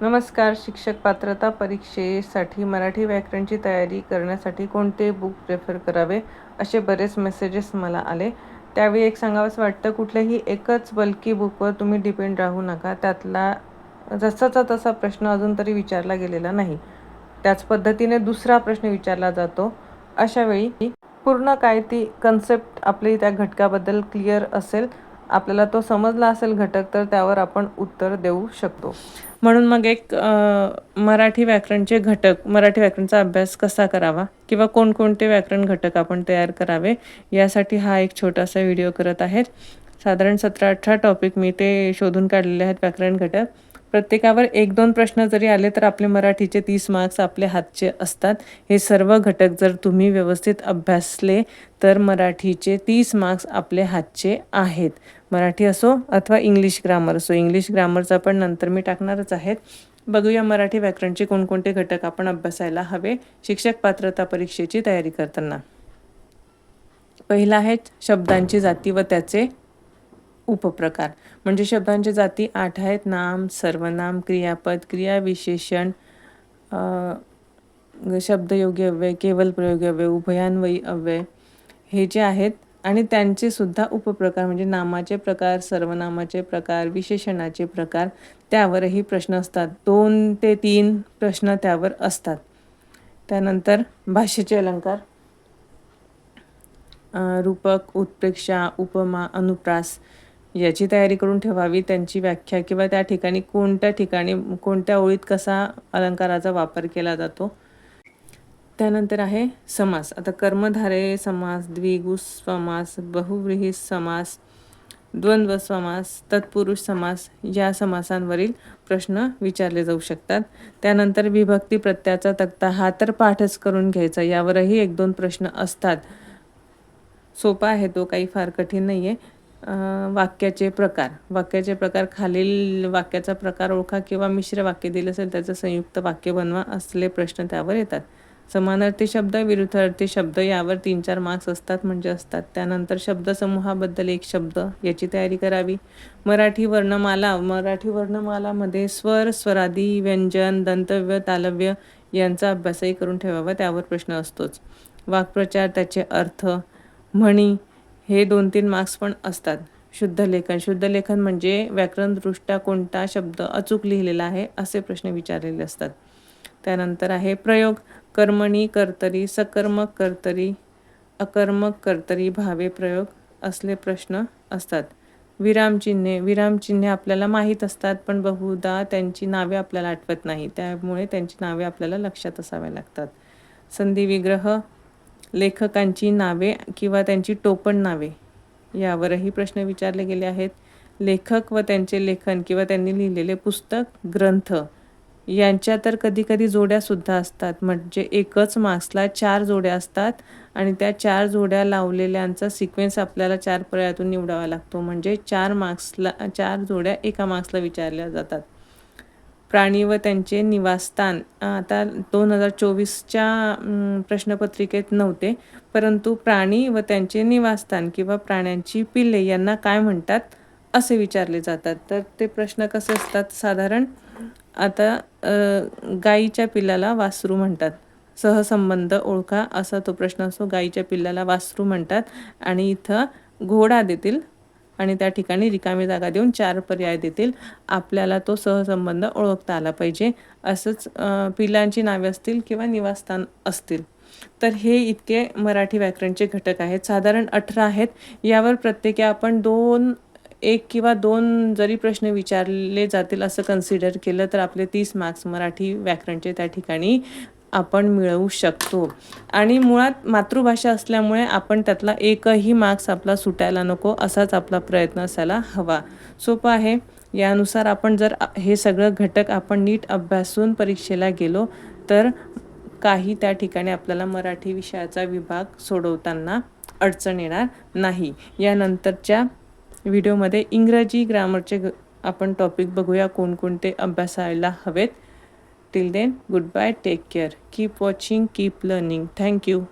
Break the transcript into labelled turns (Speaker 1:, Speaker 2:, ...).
Speaker 1: नमस्कार शिक्षक पात्रता परीक्षेसाठी मराठी व्याकरणची तयारी करण्यासाठी कोणते बुक प्रेफर करावे असे बरेच मेसेजेस मला आले. त्यावेळी एक सांगावंसं वाटतं कुठल्याही एकच बल्की बुकवर तुम्ही डिपेंड राहू नका. त्यातला जसाचा तसा प्रश्न अजून तरी विचारला गेलेला नाही. त्याच पद्धतीने दुसरा प्रश्न विचारला जातो. अशावेळी पूर्ण काय ती कन्सेप्ट आपली त्या घटकाबद्दल क्लिअर असेल आपल्याला तो समजला असेल घटक तर त्यावर आपण उत्तर देऊ शकतो. म्हणून मग एक मराठी व्याकरणचे घटक मराठी व्याकरणचा अभ्यास कसा करावा किंवा कोणकोणते व्याकरण घटक आपण तयार करावे यासाठी हा एक छोटासा व्हिडिओ करत आहेत. साधारण सतरा अठरा टॉपिक मी ते शोधून काढलेले आहेत व्याकरण घटक. प्रत्येकावर एक दोन प्रश्न जरी आले तर आपले मराठीचे तीस मार्क्स आपले हातचे असतात. हे सर्व घटक जर तुम्ही व्यवस्थित अभ्यासले तर मराठीचे तीस मार्क्स आपले हातचे आहेत. मराठी असो अथवा इंग्लिश ग्रामर असो. इंग्लिश ग्रामरचा पण नंतर मी टाकणारच आहेत. बघूया मराठी व्याकरणचे कोणकोणते घटक आपण अभ्यासायला हवे शिक्षक पात्रता परीक्षेची तयारी करताना. पहिला आहे शब्दांची जाती व त्याचे उपप्रकार. म्हणजे शब्दांच्या जाती आठ आहेत. नाम सर्वनाम क्रियापद क्रियाविशेषण शब्दयोगी अव्यय केवल प्रयोगी अव्यय उभयान्वयी अव्यय हे जे आहेत. आणि त्यांचे सुद्धा उपप्रकार म्हणजे नामाचे प्रकार सर्वनामाचे प्रकार विशेषणाचे प्रकार त्यावरही प्रश्न असतात. दोन ते तीन प्रश्न त्यावर असतात. त्यानंतर भाषेचे अलंकार. रूपक उत्प्रेक्षा उपमा अनुप्रास याची तयारी करून ठेवावी त्यांची व्याख्या किंवा त्या ठिकाणी कोणत्या ठिकाणी कोणत्या ओळीत कसा अलंकाराचा वापर केला जातो. त्यानंतर आहे समास. आता कर्मधारे समास द्विगुस समास बहुव्रीही समास द्वंद्व समास तत्पुरुष समास या समासांवरील प्रश्न विचारले जाऊ शकतात. त्यानंतर विभक्ती प्रत्याचा तक्ता हा तर पाठच करून घ्यायचा. यावरही एक दोन प्रश्न असतात. सोपा आहे तो काही फार कठीण नाही आहे वाक्याचे प्रकार. वाक्याचे प्रकार खालील वाक्याचा प्रकार ओळखा किंवा मिश्र वाक्य दिलं असेल त्याचं संयुक्त वाक्य बनवा असले प्रश्न त्यावर येतात. समानार्थी शब्द विरुद्धार्थी शब्द यावर तीन चार मार्क्स असतात म्हणजे असतात. त्यानंतर शब्दसमूहाबद्दल एक शब्द याची तयारी करावी. मराठी वर्णमाला मराठी वर्णमालामध्ये स्वर स्वरादी व्यंजन दंतव्य तालव्य यांचा अभ्यासही करून ठेवावा त्यावर प्रश्न असतोच. वाक्प्रचार त्याचे अर्थ म्हणी हे दोन तीन मार्क्स पण असतात. शुद्ध लेखन. शुद्ध लेखन म्हणजे व्याकरणदृष्ट्या कोणता शब्द अचूक लिहिलेला आहे असे प्रश्न विचारलेले असतात. त्यानंतर आहे प्रयोग. कर्मणी कर्तरी सकर्मक कर्तरी अकर्मक कर्तरी भावे प्रयोग असले प्रश्न असतात. विरामचिन्हे विरामचिन्हे आपल्याला माहीत असतात पण बहुधा त्यांची नावे आपल्याला आठवत नाही. त्यामुळे त्यांची नावे आपल्याला लक्षात असाव्या लागतात. संधी विग्रह लेखकांची नावे किंवा त्यांची टोपण नावे यावरही प्रश्न विचारले गेले आहेत. लेखक व त्यांचे लेखन किंवा त्यांनी लिहिलेले पुस्तक ग्रंथ यांच्या तर कधीकधी जोड्यासुद्धा असतात. म्हणजे एकच मार्क्सला चार जोड्या असतात आणि त्या चार जोड्या लावलेल्यांचा सिक्वेन्स आपल्याला चार पर्यायातून निवडावा लागतो. म्हणजे चार मार्क्सला चार जोड्या एका मार्क्सला विचारल्या जातात. प्राणी व त्यांचे निवासस्थान. आता दोन हजार चोवीसच्या प्रश्नपत्रिकेत नव्हते परंतु प्राणी व त्यांचे निवासस्थान किंवा प्राण्यांची पिल्ले यांना काय म्हणतात असे विचारले जातात. तर ते प्रश्न कसे असतात? साधारण आता गाईच्या पिल्लाला वासरू म्हणतात. सहसंबंध ओळखा असा तो प्रश्न असतो. गाईच्या पिल्लाला वासरू म्हणतात. आणि इथं घोडा देतील आणि त्या ठिकाणी रिकामी जागा देऊन चार पर्याय देतील. आपल्याला तो सहसंबंध ओळखता आला पाहिजे. असंच पिलांची नावे असतील किंवा निवासस्थान असतील. तर हे इतके मराठी व्याकरणचे घटक आहेत. साधारण अठरा आहेत. यावर प्रत्येकी आपण दोन एक किंवा दोन जरी प्रश्न विचारले जातील असं कन्सिडर केलं तर आपले तीस मार्क्स मराठी व्याकरणचे त्या ठिकाणी आपण मिळवू शकतो. आणि मुळात मातृभाषा असल्यामुळे आपण त्यातला एकही मार्क्स आपला सुटायला नको असाच आपला प्रयत्न असायला हवा. सोपं आहे. यानुसार आपण जर हे सगळं घटक आपण नीट अभ्यासून परीक्षेला गेलो तर काही त्या ठिकाणी आपल्याला मराठी विषयाचा विभाग सोडवताना अडचण येणार नाही. यानंतरच्या व्हिडिओमध्ये इंग्रजी ग्रामरचे आपण टॉपिक बघूया कोणकोणते अभ्यासायला हवेत. Till then, goodbye, take care. Keep watching, keep learning. Thank you.